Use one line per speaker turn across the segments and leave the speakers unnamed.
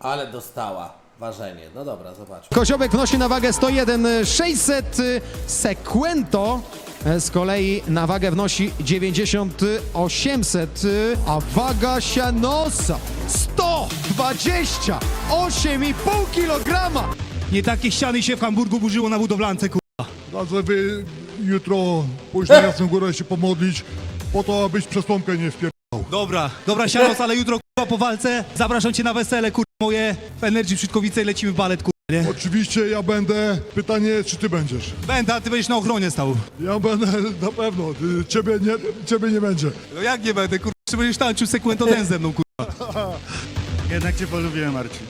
Ale dostała ważenie. No dobra, zobaczmy.
Koziołek wnosi na wagę 101 600, Sequento e, z kolei na wagę wnosi 90 800, a waga Sianosa 128,5 kg.
Nie takie ściany się w Hamburgu burzyło na budowlance, kurwa.
No, żeby jutro pójść na Jasną Górę się pomodlić, po to, abyś przesłonkę nie wpierdał.
Dobra, dobra, sianos, ale jutro, kurwa, po walce zapraszam cię na wesele, kurwa, moje w Energy Brzydkowice i lecimy w balet, kurwa, nie?
Oczywiście ja będę, pytanie czy ty będziesz?
Będę, a ty będziesz na ochronie stał.
Ja będę na pewno, ty, ciebie, nie, ciebie nie będzie.
No jak nie będę, kurwa, czy będziesz tańczył Sequento ten ze mną, kurwa.
Jednak cię polubiłem, Marcin.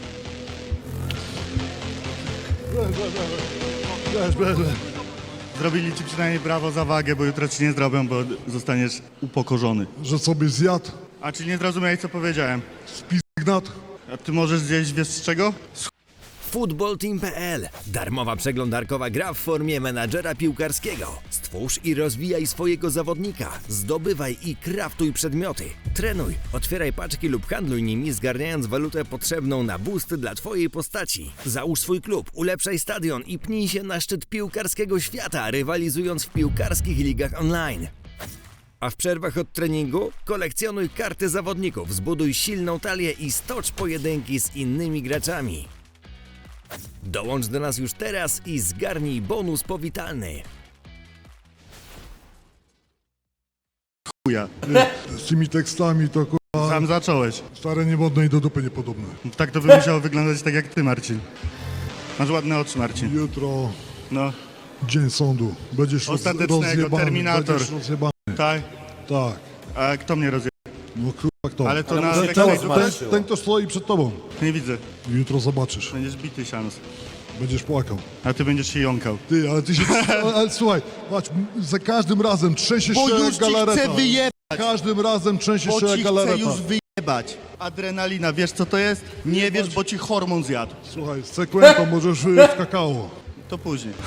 Wiesz, wiesz,
Zrobili ci przynajmniej brawo za wagę, bo jutro ci nie zrobią, bo zostaniesz upokorzony.
że sobie zjadł
A czy nie zrozumiałeś, co powiedziałem?
spignat.
A ty możesz zjeść wiesz z czego?
Footballteam.pl Darmowa przeglądarkowa gra w formie menadżera piłkarskiego. Stwórz i rozwijaj swojego zawodnika. Zdobywaj i kraftuj przedmioty. Trenuj, otwieraj paczki lub handluj nimi, zgarniając walutę potrzebną na boost dla Twojej postaci. Załóż swój klub, ulepszaj stadion i pnij się na szczyt piłkarskiego świata, rywalizując w piłkarskich ligach online. A w przerwach od treningu kolekcjonuj karty zawodników, zbuduj silną talię i stocz pojedynki z innymi graczami. Dołącz do nas już teraz i zgarnij bonus powitalny.
Chuja.
Z tymi tekstami to kurwa
Sam zacząłeś.
stare niewodne i do dupy niepodobne.
Tak to by musiało wyglądać tak jak ty, Marcin. Masz ładne oczy, Marcin.
Jutro
No,
dzień sądu. Będziesz roz,
Ostatecznego,
rozjebany.
Terminator.
Będziesz rozjebany.
Tak.
Tak.
A kto mnie rozje...
No kurwa kto?
Ale to
Ale
na
to
lekcji
ten, ten, kto stoi przed tobą.
Nie widzę.
Jutro zobaczysz.
Będziesz bity, Sianos.
Będziesz płakał.
A ty będziesz się jąkał.
Ty, ale ty się... ale, ale słuchaj, patrz, m- za każdym razem trzęsie
Bo
się
już
jak
ci
galareta.
chcę wyjebać,
Za każdym razem trzęsie
bo
się
ci
jak
chcę
galareta.
już wyjebać.
Adrenalina, wiesz co to jest? Nie wiesz, bo ci hormon zjadł.
Słuchaj, z sekwentą możesz y, w kakao.
To później.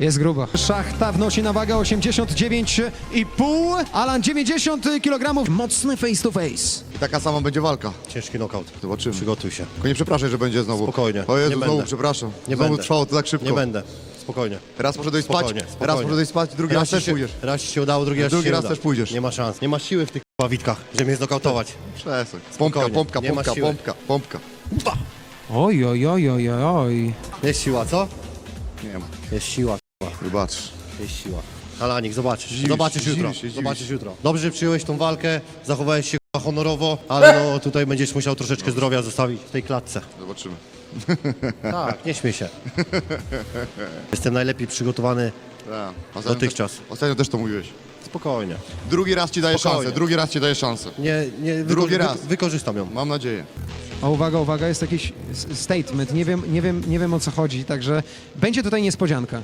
Jest grubo. Szachta wnosi na wagę 89,5, Alan 90 kg. Mocny face to face.
I taka sama będzie walka.
Ciężki knockout.
Zobaczymy.
Przygotuj się.
Tylko nie przepraszaj, że będzie znowu.
Spokojnie.
O Jezu,
Nie
znowu
będę.
przepraszam.
Nie
znowu
będę.
trwało to tak szybko.
Nie będę. Spokojnie.
Raz poszedłeś spać,
Spokojnie,
raz
spokojnie.
poszedłeś spać, drugi raz,
ci
też
się,
pójdziesz.
Raz ci się udało, drugi raz
Drugi
ci się
raz
uda.
też pójdziesz.
Nie ma szans. Nie ma siły w tych k***a witkach, żeby mnie znokautować.
Przestań. Pompka,
Spokojnie.
pompka,
Nie ma
pompka,
siły.
pompka, pompka.
Oj, oj, oj, oj, oj.
Jest siła, co?
Nie ma.
Jest siła,
Wybacz.
jest siła. Alanik, zobaczysz.
Dziwisz
zobaczysz
się,
jutro.
dziwisz dziwisz
zobaczysz jutro. Dobrze, że przyjąłeś tą walkę, zachowałeś się k***a, honorowo, ale no tutaj będziesz musiał troszeczkę zdrowia zostawić w tej klatce.
Zobaczymy.
Tak, nie śmiej się. Jestem najlepiej przygotowany.
Tak. Ostatnio
Dotychczas.
Też, ostatnio też to mówiłeś.
Spokojnie.
Drugi raz ci daję
Spokojnie.
szansę, drugi raz ci daję szansę.
Nie, nie,
Drugi
wyko-
raz.
wy- wykorzystam ją.
Mam nadzieję.
O, uwaga, uwaga, jest jakiś statement. Nie wiem, nie wiem, nie wiem o co chodzi, także będzie tutaj niespodzianka.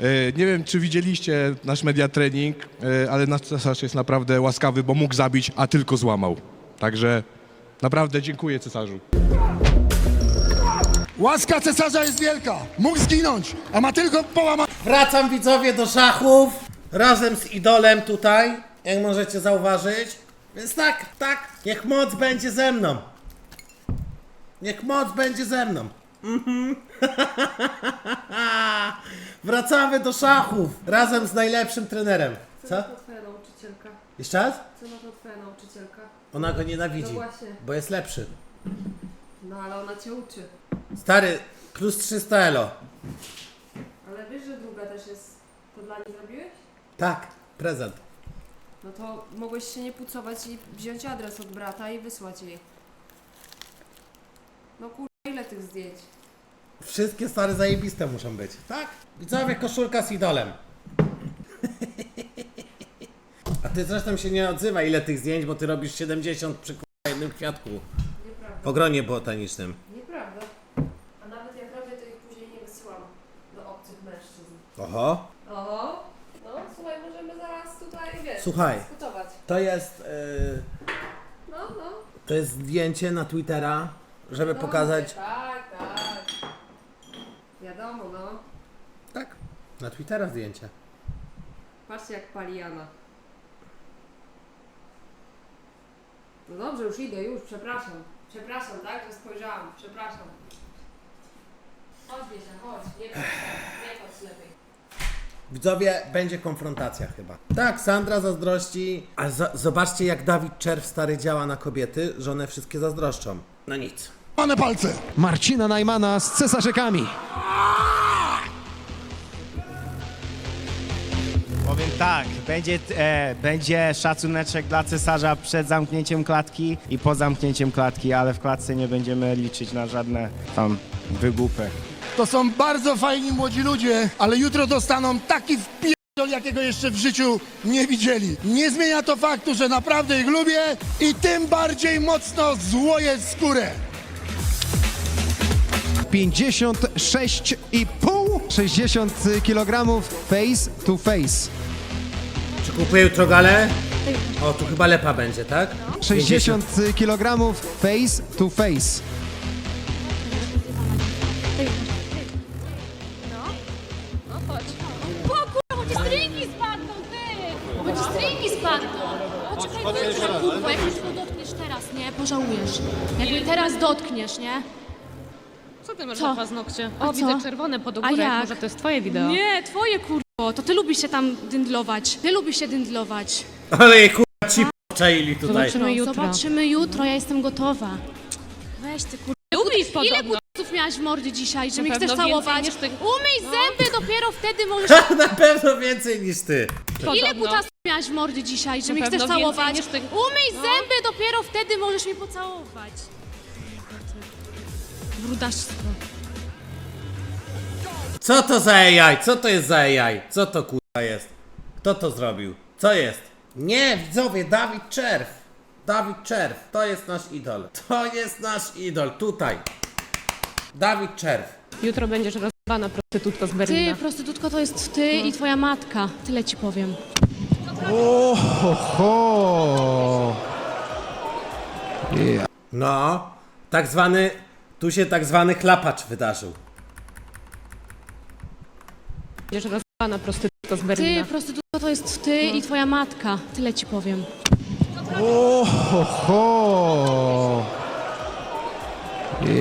E, Nie wiem, czy widzieliście nasz media trening, e, ale nasz cesarz jest naprawdę łaskawy, bo mógł zabić, a tylko złamał. Także naprawdę dziękuję cesarzu.
Łaska cesarza jest wielka. Mógł zginąć, a ma tylko połamać.
Wracam widzowie do szachów razem z idolem tutaj, jak możecie zauważyć. Więc tak, tak, niech moc będzie ze mną. Niech moc będzie ze mną. Mhm. Wracamy do szachów razem z najlepszym trenerem. Co?
Co to twoja nauczycielka?
Jeszcze raz?
Co na to twoja nauczycielka?
Ona go nienawidzi,
No właśnie.
bo jest lepszy.
No ale ona cię uczy.
Stary, plus 300 elo.
Ale wiesz, że druga też jest... To dla niej zrobiłeś?
Tak, prezent.
No to mogłeś się nie pucować i wziąć adres od brata i wysłać jej. No kurwa, ile tych zdjęć?
Wszystkie stare zajebiste muszą być. Tak? Widzowie, koszulka z idolem. A ty zresztą się nie odzywaj ile tych zdjęć, bo ty robisz 70 przy jednym kwiatku.
Nieprawda.
W ogronie botanicznym.
Nieprawda. A nawet jak robię, to ich później nie wysyłam do obcych mężczyzn.
Oho.
Oho. No słuchaj, możemy zaraz tutaj, wiesz,
Słuchaj.
dyskutować.
To jest, yy,
No, no.
to jest zdjęcie na Twittera, żeby
no
pokazać...
Tak, tak. Wiadomo, no.
Tak, na Twittera zdjęcie.
Patrzcie jak pali Jana.
No dobrze, już idę, już, przepraszam. Przepraszam, tak, że spojrzałam. Przepraszam. Chodź, Wiesia, chodź. Nie patrz, nie patrz lepiej.
Widzowie, będzie konfrontacja chyba. Tak, Sandra zazdrości. A za- zobaczcie, jak Dawid Czerw stary działa na kobiety, że one wszystkie zazdroszczą. No nic.
Pane palce!
Marcina Najmana z cesarzykami.
Powiem tak, będzie, e, będzie szacuneczek dla cesarza przed zamknięciem klatki i po zamknięciem klatki, ale w klatce nie będziemy liczyć na żadne tam wygłupy.
To są bardzo fajni młodzi ludzie, ale jutro dostaną taki wpierdol, jakiego jeszcze w życiu nie widzieli. Nie zmienia to faktu, że naprawdę ich lubię i tym bardziej mocno złoję skórę.
56,5 60 kg face to face.
Czy kupuję jutro galę? O, tu chyba lepa będzie, tak?
60 kg face to face.
No chodź. O kurwa, bo ci stringi spadną, ty! Bo ci stringi spadną. Poczekaj, chodź, kurwa, jak już go dotkniesz teraz, nie? Pożałujesz. Jakby teraz dotkniesz, nie?
Co ty masz
Co?
na paznokcie?
A
O, widzę
co?
czerwone pod
A jak?
Może to jest twoje wideo?
Nie, twoje kurwo, to ty lubisz się tam dyndlować. Ty lubisz się dyndlować.
Ale jej kurwa ci czaili tutaj.
Zobaczymy
No,
jutro.
zobaczymy jutro, ja jestem gotowa. Weź ty kurwa.
Lubisz
Ile
podobno.
butów miałaś w mordzie dzisiaj, że
Na
mnie chcesz
pewno więcej
całować?
niż ty.
Umyj zęby, dopiero wtedy możesz...
Na pewno więcej niż ty.
Ile
Podobno.
miałaś w mordzie dzisiaj, że
Na
mnie chcesz
pewno więcej
całować?
niż ty.
Umyj zęby, dopiero wtedy możesz mnie pocałować. Brudaszstwo.
Co to za AI? Co to jest za AI? Co to kurwa jest? Kto to zrobił? Co jest? Nie, widzowie, Dawid Czerw. Dawid Czerw, to jest nasz idol. To jest nasz idol, tutaj. Dawid Czerw.
Jutro będziesz rozbana prostytutka z
Ty,
Berlina.
prostytutko, to jest ty i twoja matka. Tyle ci powiem.
Oho!
No, tak zwany, tu się tak zwany chlapacz wydarzył.
Będziesz rozbana prostytutka z
Ty,
Berlina.
prostytutko, to jest ty i twoja matka. Tyle ci powiem.
Oho!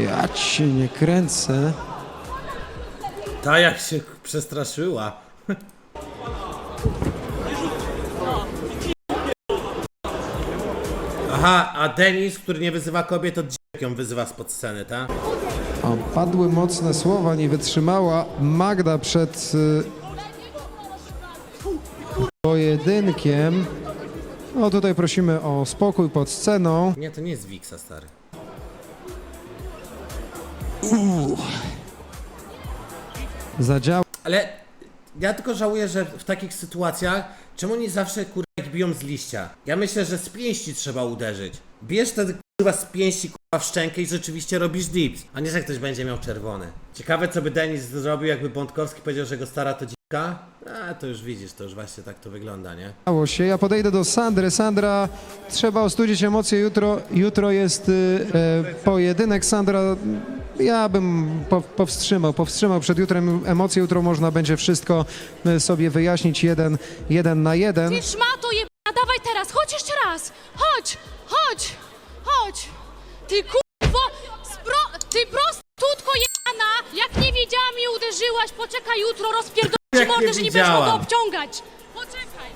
Ja cię nie kręcę.
Ta jak się przestraszyła. Aha, a Denis, który nie wyzywa kobiet, to dzik ją wyzywa spod sceny, tak?
O, padły mocne słowa, nie wytrzymała Magda przed y, pojedynkiem. No tutaj prosimy o spokój pod sceną.
Nie, to nie jest Wiksa, stary.
Zadział.
Ale ja tylko żałuję, że w takich sytuacjach, czemu oni zawsze kurwa jak biją z liścia? Ja myślę, że z pięści trzeba uderzyć. Bierz wtedy kurwa z pięści kurwa w szczękę i rzeczywiście robisz dips, a nie, że ktoś będzie miał czerwony. Ciekawe co by Denis zrobił, jakby Bątkowski powiedział, że go stara to dzika. A to już widzisz, to już właśnie tak to wygląda, nie?
Stało się. Ja podejdę do Sandry. Sandra, trzeba ostudzić emocje. Jutro, jutro jest y, e, pojedynek. Sandra, ja bym po, powstrzymał, powstrzymał przed jutrem emocje. Jutro można będzie wszystko y, sobie wyjaśnić jeden, jeden na jeden.
Ty szmato jebana, dawaj teraz, chodź jeszcze raz! Chodź, chodź, chodź! Ty kurwo, spro... Ty prostytutko jebana! Jak nie wiedziałam i uderzyłaś, poczekaj jutro, rozpierdolę ci
Jak nie
mordę, że nie będziesz mogła obciągać! Poczekaj!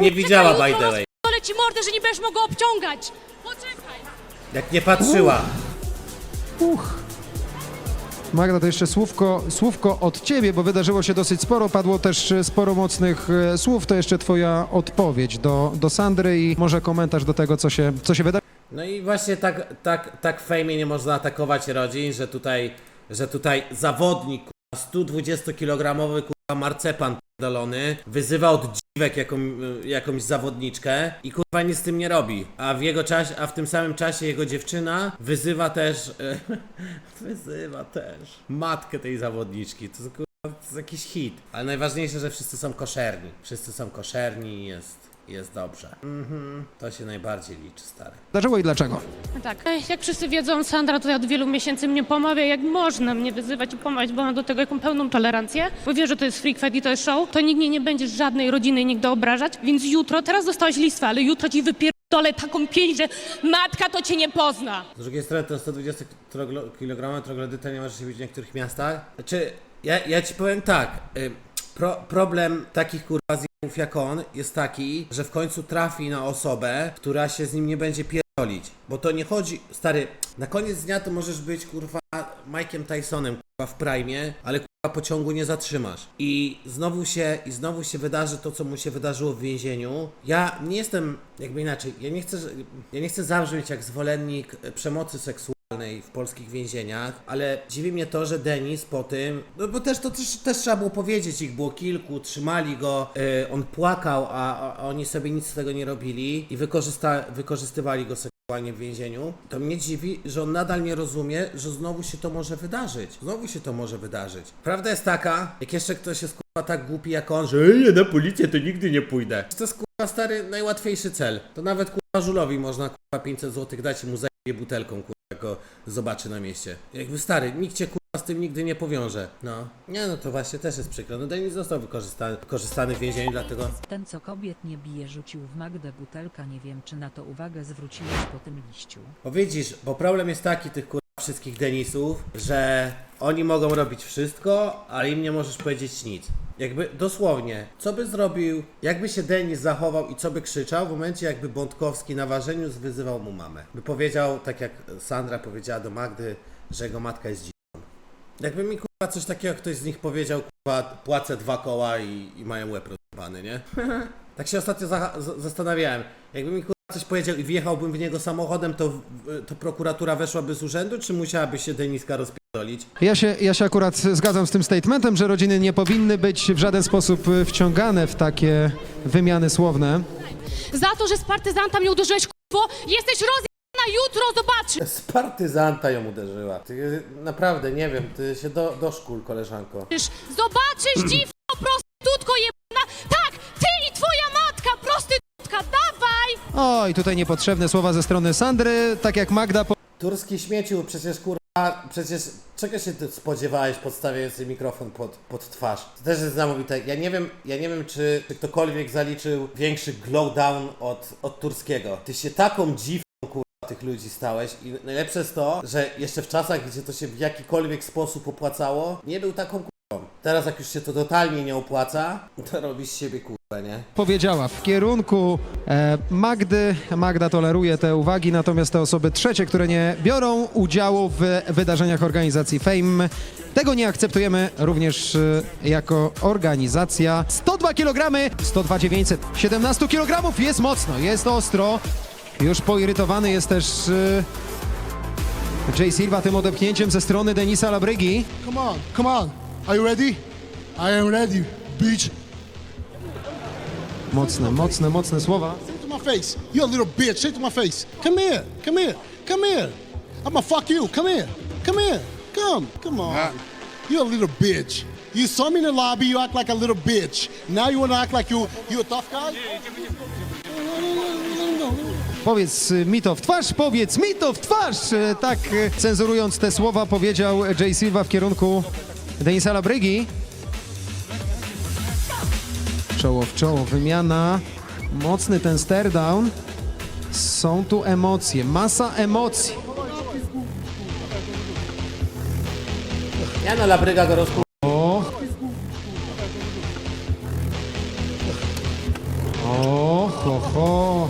Nie widziała by
Poczekaj,
the
jutro
way.
rozpierdolę ci mordę, że nie będziesz mogła obciągać! Poczekaj!
Jak nie patrzyła.
Uch. Magda, to jeszcze słówko, słówko od ciebie, bo wydarzyło się dosyć sporo, padło też e, sporo mocnych e, słów. To jeszcze twoja odpowiedź do, do Sandry i może komentarz do tego, co się, co się wydarzyło.
No i właśnie tak, tak, tak fejmie nie można atakować rodzin, że tutaj, że tutaj zawodnik, kurwa, 120-kilogramowy kurwa marcepan pierdolony, wyzywa od dziwek jaką, jakąś zawodniczkę i kurwa nic z tym nie robi. A w jego czasie, a w tym samym czasie jego dziewczyna wyzywa też, wyzywa też matkę tej zawodniczki. To, kurwa, to jest jakiś hit. Ale najważniejsze, że wszyscy są koszerni. Wszyscy są koszerni i jest, jest dobrze. Mhm. To się najbardziej liczy, stary.
Wydarzyło i dlaczego?
Tak. Ej, Jak wszyscy wiedzą, Sandra to od wielu miesięcy mnie pomawia, jak można mnie wyzywać i pomawiać, bo mam do tego jaką pełną tolerancję. Bo wie, że to jest freak fight i to jest show, to nikt mnie nie będzie z żadnej rodziny nigdy obrażać, więc jutro, teraz dostałeś listwę, ale jutro ci wypier dole taką pięść, że matka to cię nie pozna.
Z drugiej strony ten 120 kg troglodyta nie może się być w niektórych miastach. Znaczy, ja, ja ci powiem tak. y, Pro, problem takich kurwa zjebów jak on jest taki, że w końcu trafi na osobę, która się z nim nie będzie pierdolić. Bo to nie chodzi, stary, na koniec dnia to możesz być kurwa Mike'em Tysonem kurwa w prime, ale kurwa pociągu nie zatrzymasz. I znowu się, i znowu się wydarzy to, co mu się wydarzyło w więzieniu. Ja nie jestem, jakby inaczej, ja nie chcę, ja nie chcę zabrzmieć jak zwolennik e, przemocy seksualnej w polskich więzieniach, ale dziwi mnie to, że Denis po tym, no bo też to też, też trzeba było powiedzieć, ich było kilku, trzymali go, e, on płakał, a, a oni sobie nic z tego nie robili i wykorzysta, wykorzystywali go seksualnie w więzieniu, to mnie dziwi, że on nadal nie rozumie, że znowu się to może wydarzyć. Znowu się to może wydarzyć. Prawda jest taka, jak jeszcze ktoś jest kurwa tak głupi jak on, że "Ej, ja na policję to nigdy nie pójdę. To jest kurwa stary najłatwiejszy cel. To nawet kurwa żulowi można kurwa 500 zł dać i mu zajebie butelką kurwa, go zobaczy na mieście. Jakby stary, nikt cię kurwa z tym nigdy nie powiąże. No. Nie no to właśnie też jest przykro. No Denis został wykorzystany, wykorzystany w więzieniu, dlatego
Ten, co kobiet nie bije, rzucił w Magdę butelka. Nie wiem, czy na to uwagę zwróciłeś po tym liściu.
Bo widzisz, bo problem jest taki tych kurwa wszystkich Denisów, że oni mogą robić wszystko, ale im nie możesz powiedzieć nic. Jakby dosłownie, co by zrobił, jakby się Denis zachował i co by krzyczał w momencie, jakby Bątkowski na ważeniu wyzywał mu mamę. By powiedział, tak jak Sandra powiedziała do Magdy, że jego matka jest dziwną. Jakby mi kurwa coś takiego ktoś z nich powiedział, kurwa płacę dwa koła i, i mają łeb rozjebany, nie? Tak się ostatnio zaha- z- zastanawiałem. Jakby mi kurwa coś powiedział i wjechałbym w niego samochodem, to, to prokuratura weszłaby z urzędu, czy musiałaby się Deniska rozpierdolić?
Ja się, ja się akurat zgadzam z tym statementem, że rodziny nie powinny być w żaden sposób y, wciągane w takie wymiany słowne.
Za to, że z partyzanta mnie uderzyłeś, kurwo, jesteś rozjebana, jutro zobaczysz.
Z partyzanta ją uderzyła. Ty naprawdę, nie wiem, ty się do, do szkół, koleżanko.
Zobaczysz, dziwko, prostytutko jebana. Tak, ty i twoja matka, prostytutka, dawaj!
Oj, tutaj niepotrzebne słowa ze strony Sandry, tak jak Magda po-
Turski śmieciu, przecież kurwa, przecież czego się ty spodziewałeś podstawiając sobie mikrofon pod, pod twarz? To też jest niesamowite. Ja nie wiem, ja nie wiem czy, czy ktokolwiek zaliczył większy glowdown od, od Turskiego. Ty się taką kurwa tych ludzi stałeś i najlepsze jest to, że jeszcze w czasach, gdzie to się w jakikolwiek sposób opłacało, nie był taką kurwą. Teraz jak już się to totalnie nie opłaca, to robisz z siebie kurwę, nie?
powiedziała w kierunku e, Magdy. Magda toleruje te uwagi, natomiast te osoby trzecie, które nie biorą udziału w wydarzeniach organizacji Fame, tego nie akceptujemy również e, jako organizacja. 102 kg, 102 900, 17 kg jest mocno, jest ostro. Już poirytowany jest też e, Jay Silva tym odepchnięciem ze strony Denisa Labrygi.
Come on, come on. Are you ready? I am ready, bitch.
Mocne, mocne, mocne słowa.
Say to my face. You a little bitch. Say to my face. Come here. Come here. Come here. I'ma fuck you. Come here. Come here. Come. Come on. You a little bitch. You saw me in the lobby. You act like a little bitch. Now you wanna act like you you a tough guy?
Powiedz y, mi to w twarz, powiedz mi to w twarz! Y, Tak y, cenzurując te słowa powiedział Jay Silva w kierunku Denisa Labrygi. Czoło w czoło, wymiana. Mocny ten stare down. Są tu emocje, masa emocji.
Ja no, Labryga go rozku...
O! O, ho, ho.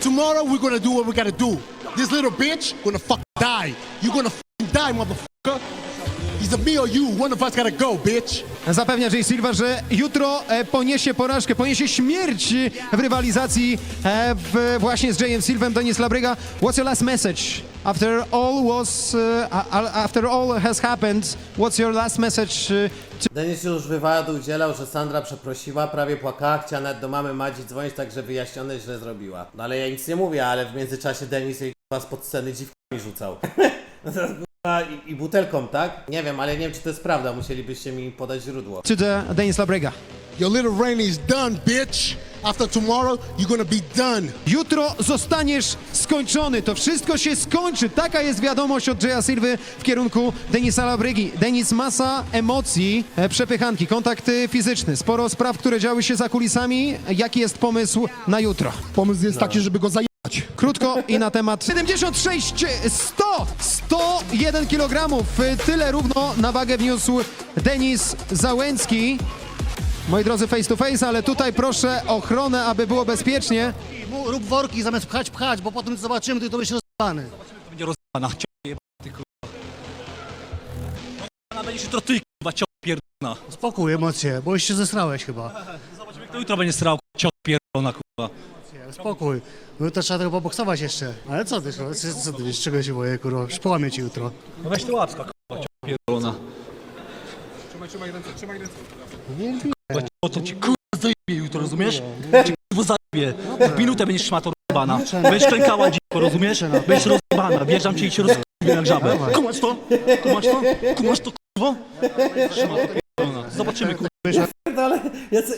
Tomorrow we're gonna do what we gotta do. This little bitch gonna fucking die. You gonna die, motherfucker. Either me or you. One of us gotta go, bitch.
Zapewnia Jay Silva, że jutro e, poniesie porażkę, poniesie śmierć w rywalizacji e, w, właśnie z Jayem Silvem, Denis Labryga. What's your last message? After all was, e, a- after all has happened, what's your last message e, to
Denis już wywiadu udzielał, że Sandra przeprosiła, prawie płakała, chciała nawet do mamy Madzi dzwonić, tak że wyjaśnione źle zrobiła. No ale ja nic nie mówię, ale w międzyczasie Denis jej kurwa spod sceny dziwkami rzucał. no teraz kurwa i, i butelką, tak? Nie wiem, ale nie wiem czy to jest prawda, musielibyście mi podać źródło.
to the Denis Labryga?
Your little reign is done, bitch. After tomorrow, you're gonna be done.
Jutro zostaniesz skończony. To wszystko się skończy. Taka jest wiadomość od Jaya Silwy w kierunku Denisa Labrygi. Denis masa emocji, e, przepychanki, kontakt e, fizyczny, sporo spraw, które działy się za kulisami. Jaki jest pomysł na jutro?
Pomysł jest taki, żeby go zajebać.
Krótko i na temat 76 100 101 kg. Tyle równo na wagę wniósł Denis Załęcki. Moi drodzy, face to face, ale tutaj proszę ochronę, aby było bezpiecznie.
Rób worki zamiast pchać, pchać, bo potem zobaczymy, ty to będziesz.
Będzie ciąg jebany, ty kurwa. Ona będziesz jutro ty, kurwa, ciąg pierdolona.
Spokój, emocje, bo już się zesrałeś chyba.
Zobaczymy, kto jutro będzie strał, ciąg pierdolona, kurwa.
Spokój. No to trzeba tego poboksować jeszcze. Ale co ty, co, co ty wiesz, czego się boję, kurwa? Już połamię ci jutro.
No weź ty łapska, kurwa, ciąg pierdolona. Bo to ci kurwa zajebie jutro, rozumiesz? Ci kurwa zajebie. W minutę będziesz szmato rozjebana. Będziesz klękała dziko, rozumiesz? Będziesz rozjebana. Wjeżdżam cię i cię rozjebie jak żabę. Kumasz to? Kumasz to? Kumasz to, kurwa? Szmato pierdolona. Zobaczymy, kurwa.
Ale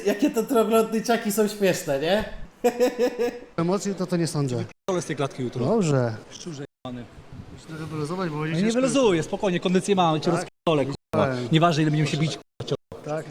jakie te troglodniczaki są śmieszne, nie?
Emocje to to nie sądzę.
Ale z tej klatki jutro.
Dobrze.
Szczurze jebany.
Muszę trochę wyluzować, bo
No
będzie
nie wyluzuję, spokojnie, kondycję mam, cię rozpierdolę, kurwa. Nieważne ile będziemy się bić, kurwa.
Tak.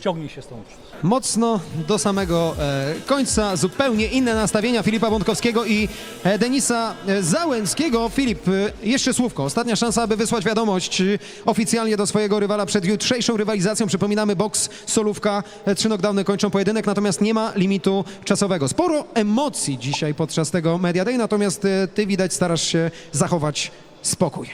Ciągnij się stąd.
Mocno do samego e, końca. Zupełnie inne nastawienia Filipa Bątkowskiego i e, Denisa e, Załęckiego. Filip, e, jeszcze słówko. Ostatnia szansa, aby wysłać wiadomość e, oficjalnie do swojego rywala przed jutrzejszą rywalizacją. Przypominamy, boks, solówka, e, trzy knockdowny kończą pojedynek, natomiast nie ma limitu czasowego. Sporo emocji dzisiaj podczas tego Media Day, natomiast e, ty widać starasz się zachować spokój.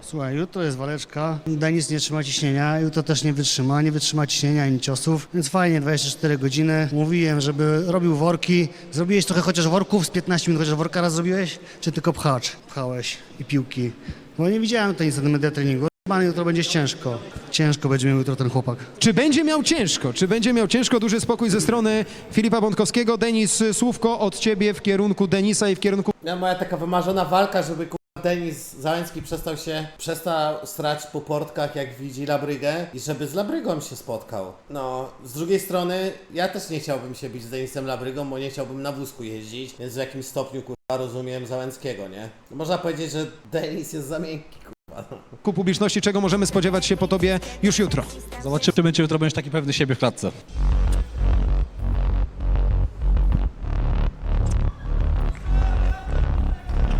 Słuchaj, jutro jest waleczka. Denis nie trzyma ciśnienia, jutro też nie wytrzyma, nie wytrzyma ciśnienia ani ciosów, więc fajnie, 24 godziny. Mówiłem, żeby robił worki. Zrobiłeś trochę chociaż worków, z 15 minut chociaż worka raz zrobiłeś? Czy tylko pchacz pchałeś i piłki? Bo nie widziałem tutaj nic na tym treningu. Pan jutro będzie ciężko. Ciężko będzie miał jutro ten chłopak.
Czy będzie miał ciężko? Czy będzie miał ciężko? Duży spokój ze strony Filipa Bątkowskiego. Denis, słówko od ciebie w kierunku Denisa i w kierunku
Ja, moja taka wymarzona walka, żeby Denis Załęcki przestał się, przestał strać po portkach jak widzi Labrygę i żeby z Labrygą się spotkał. No, z drugiej strony ja też nie chciałbym się bić z Denisem Labrygą, bo nie chciałbym na wózku jeździć, więc w jakimś stopniu kurwa rozumiem Załęckiego, nie? Można powiedzieć, że Denis jest za miękki kurwa. No.
ku publiczności, czego możemy spodziewać się po tobie już jutro.
Zobaczymy, czy jutro będziesz taki pewny siebie w klatce.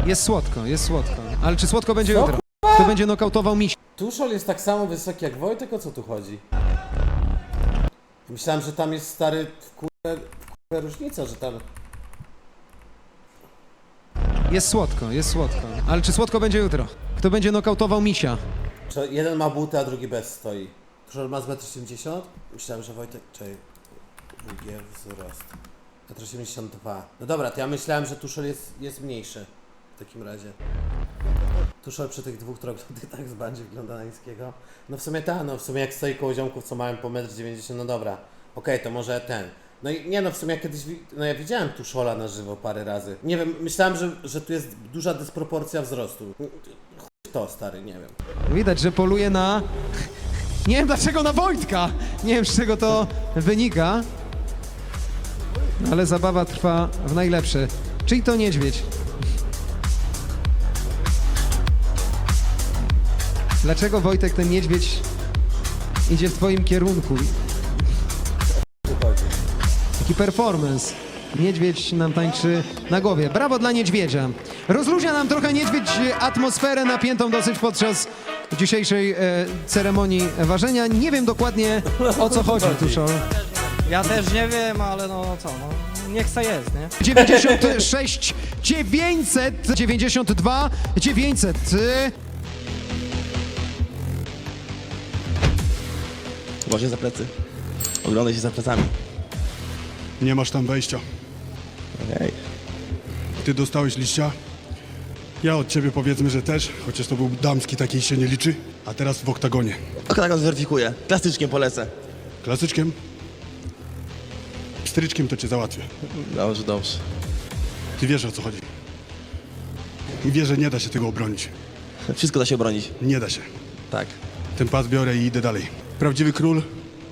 Jest słodko, jest słodko. Ale czy słodko będzie jutro? Kto będzie nokautował miś?
Tuszol jest tak samo wysoki jak Wojtek, o co tu chodzi? Myślałem, że tam jest stary w w różnica, że tam...
Jest słodko, jest słodko. Ale czy słodko będzie jutro? Kto będzie nokautował misia?
Że jeden ma buty, a drugi bez stoi. Tuszol ma z 1,80 m? Myślałem, że Wojtek... Czekaj... Drugie wzrost. 1,82 m. No dobra, to ja myślałem, że Tuszol jest, jest mniejszy. Takim razie. Tuszol przy tych dwóch troglodytach z bandzie wygląda na niskiego. No w sumie tak, no w sumie jak stoi koło ziomków, co mają po 1,90 m, no dobra. Okej, to może ten. No i nie no, w sumie ja kiedyś, no ja widziałem Tuszola na żywo parę razy. Nie wiem, myślałem, że, że tu jest duża dysproporcja wzrostu. Chuj to, stary, nie wiem.
Widać, że poluje na... Nie wiem dlaczego na Wojtka! Nie wiem z czego to wynika. Ale zabawa trwa w najlepsze. Czyli to niedźwiedź. Dlaczego Wojtek ten niedźwiedź idzie w twoim kierunku? Taki performance. Niedźwiedź nam tańczy na głowie. Brawo dla niedźwiedzia. Rozluźnia nam trochę niedźwiedź atmosferę napiętą dosyć podczas dzisiejszej e, ceremonii ważenia. Nie wiem dokładnie o co chodzi, Tuszol.
Ja też nie wiem, ale no co, no niech se jest, nie?
96 900 92 900
Uważaj za plecy. Oglądaj się za plecami.
Nie masz tam wejścia.
Okej.
Ty dostałeś liścia. Ja od ciebie powiedzmy, że też, chociaż to był damski, takiej się nie liczy. A teraz w oktagonie.
Oktagon zweryfikuję. Klasycznie polecę.
Klasyczkiem. Pstryczkiem to cię załatwię.
Dobrze, dobrze.
Ty wiesz o co chodzi. I wiesz, że nie da się tego obronić.
Wszystko da się obronić.
Nie da się.
Tak.
Ten pas biorę i idę dalej. Prawdziwy król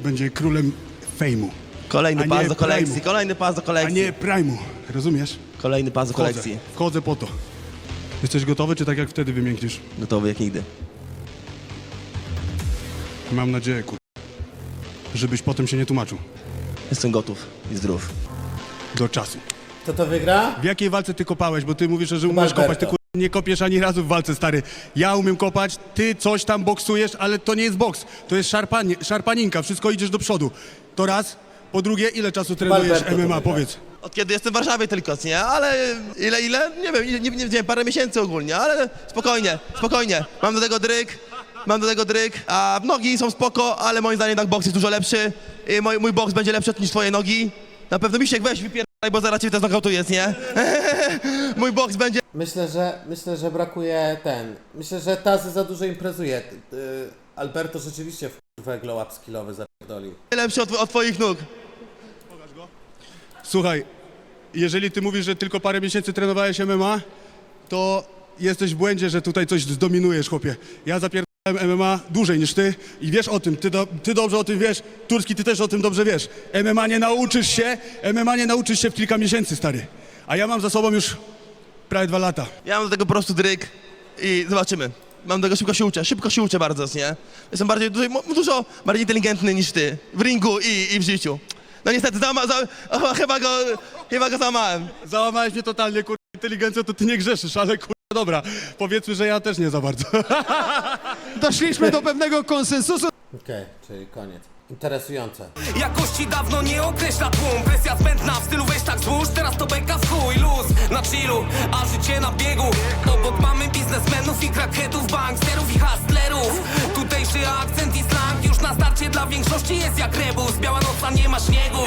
będzie królem fejmu.
Kolejny pas do kolekcji,
Prime'u.
kolejny pas do
A
kolekcji.
nie Prime'u, rozumiesz?
Kolejny pas do
Wchodzę,
kolekcji.
wchodzę po to. Jesteś gotowy, czy tak jak wtedy wymiękniesz?
Gotowy jak nigdy.
Mam nadzieję, kur... żebyś potem się nie tłumaczył.
Jestem gotów i zdrów.
Do czasu.
Kto to wygra?
W jakiej walce ty kopałeś? Bo ty mówisz, że umiesz
Alberto.
kopać, ty kur... nie kopiesz ani razu w walce, stary. Ja umiem kopać, ty coś tam boksujesz, ale to nie jest boks. To jest szarpanie, szarpaninka, wszystko idziesz do przodu. To raz. Po drugie, ile czasu trenujesz
Alberto
MMA,
wygra.
powiedz?
Od kiedy jestem w Warszawie tylko, nie? Ale ile, ile? Nie wiem, nie, nie, nie wiem, parę miesięcy ogólnie, ale spokojnie, spokojnie. Mam do tego dryk, mam do tego dryk, a nogi są spoko, ale moim zdaniem tak boks jest dużo lepszy. I mój, mój boks będzie lepszy niż twoje nogi. Na pewno Misiek weź wypierdaj, bo zaraz cię też nokautujesz, nie? mój boks będzie
Myślę, że myślę, że brakuje ten. Myślę, że Tazy za dużo imprezuje. Ty- y, Alberto rzeczywiście w kurwę glow up skillowy zapierdolił.
lepszy od, od twoich nóg.
Słuchaj, jeżeli ty mówisz, że tylko parę miesięcy trenowałeś MMA, to jesteś w błędzie, że tutaj coś zdominujesz, chłopie. Ja zapierdałem MMA dłużej niż ty i wiesz o tym, ty, do, ty dobrze o tym wiesz, Turski, ty też o tym dobrze wiesz. MMA nie nauczysz się, MMA nie nauczysz się w kilka miesięcy, stary. A ja mam za sobą już prawie dwa lata.
Ja mam do tego po prostu dryk i zobaczymy. Mam do tego szybko się uczę, szybko się uczę bardzo, nie? Jestem bardziej, dużo, dużo bardziej inteligentny niż ty w ringu i, i w życiu. No niestety, zama, za, o, chyba, go, chyba go załamałem.
Załamałeś mnie totalnie, kur... inteligencją to ty nie grzeszysz, ale kur... dobra, powiedzmy, że ja też nie za bardzo.
Doszliśmy do pewnego konsensusu.
Okej, czyli koniec. Interesujące.
Jakości dawno nie określa tłum. Presja zbędna w stylu weź tak złóż Teraz to beka w chuj, luz na chillu A życie na biegu. Obok mamy biznesmenów i crackheadów Banksterów i hustlerów. Tutejszy akcent i slang Już na starcie dla większości jest jak rebus. Biała noc, a nie ma śniegu